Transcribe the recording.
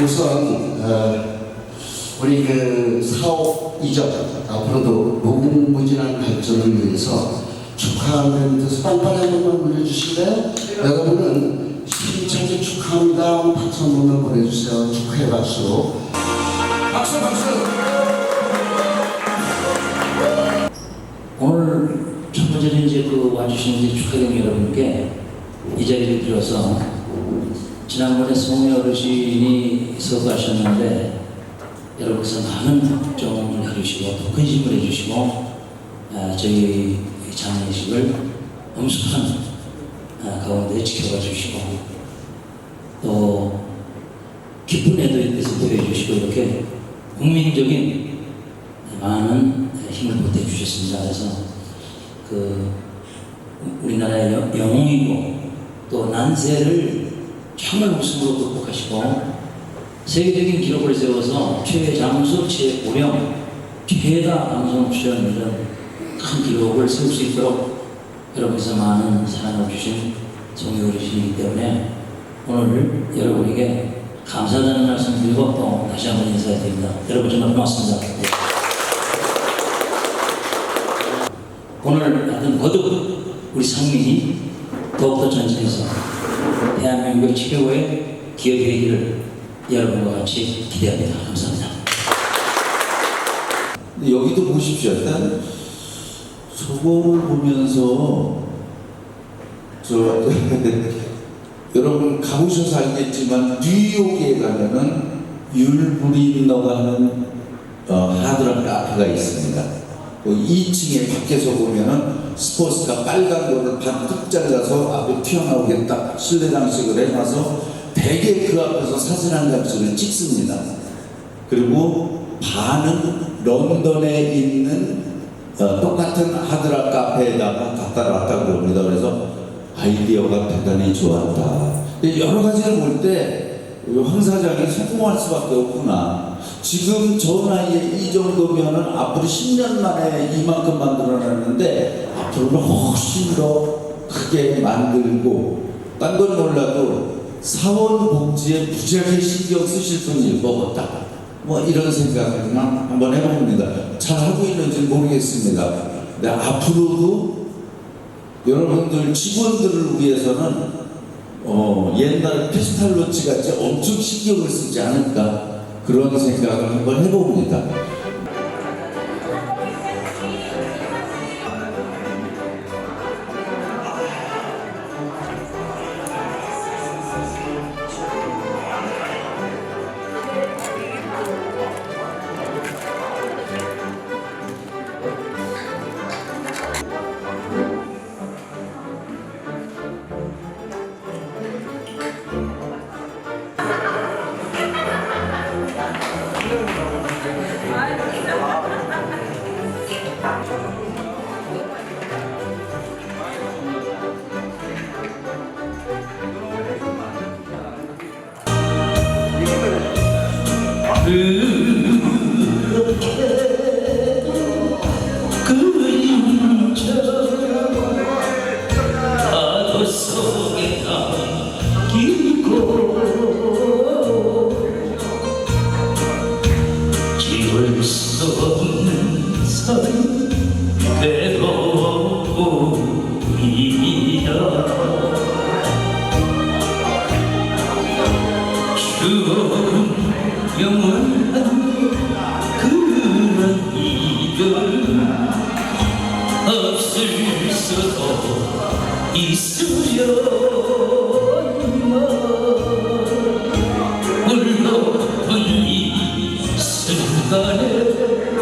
우선 어, 우리 그 사업 이전 앞으로도 무궁무진한 발전을 위해서 축하하는 뜻 빵빵히 한 번만 보내주실래요? 여러분은 힘차게 축하합니다. 박수 한 번만 보내주세요. 축하의 박수. 박수 박수. 오늘 첫 번째는 이제 그 와주신 이제 축하경 여러분께 이 자리를 빌어서 지난번에 송혜 어르신이 서거하셨는데 여러분께서 많은 걱정을 해주시고 또 근심을 해주시고 아, 저희 장례식을 엄숙한 아, 가운데 지켜봐 주시고 또 기쁜 뜻을 보여주시고 이렇게 국민적인 많은 힘을 보태 주셨습니다. 그래서 그 우리나라의 영- 영웅이고 또 난세를 정말 웃음으로 극복하시고 세계적인 기록을 세워서 최장수, 최고령, 최다 방송 출연 이런 큰 기록을 세울 수 있도록 여러분께서 많은 사랑을 주신 정의 어르신이기 때문에 오늘 여러분에게 감사하다는 말씀 드리고 또 다시 한번 인사드립니다. 여러분 정말 고맙습니다. 네. 오늘 하여튼 거듭 우리 상민이 더욱더 전진해서 대한민국 최고의 기업이 되기를 여러분과 같이 기대합니다. 감사합니다. 여기도 보십시오. 일단 저거를 보면서 저 여러분 가보셔서 알겠지만 뉴욕에 가면은 율브린너가 하는 어, 하드락 카페가 있습니다. 그 2층에 밖에서 보면은 스포츠가 빨간 거를 반뚝 잘라서 앞에 튀어나오게 딱 실내 장식을 해놔서 대개 그 앞에서 사진 한 장씩을 찍습니다. 그리고 반은 런던에 있는 어, 똑같은 하드락 카페에다가 갖다 놨다고 봅니다. 그래서 아이디어가 대단히 좋았다. 여러 가지를 볼 때 황 사장이 성공할 수밖에 없구나. 지금 저 나이에 이 정도면은 앞으로 10년 만에 이만큼 만들어놨는데 앞으로는 훨씬 더 크게 만들고 딴 건 몰라도 사원 복지에 무지하게 신경 쓰실 분일 것 같다. 뭐 이런 생각을 한번 해봅니다. 잘 하고 있는지 모르겠습니다. 근데 앞으로도 여러분들 직원들을 위해서는 어, 옛날 피스탈로치 같이 엄청 신경을 쓰지 않을까 그런 생각을 한번 해봅니다. 괴로움이야 추운 영원한 그런 이별 없을 수도 있으려나 울고 분이 순간에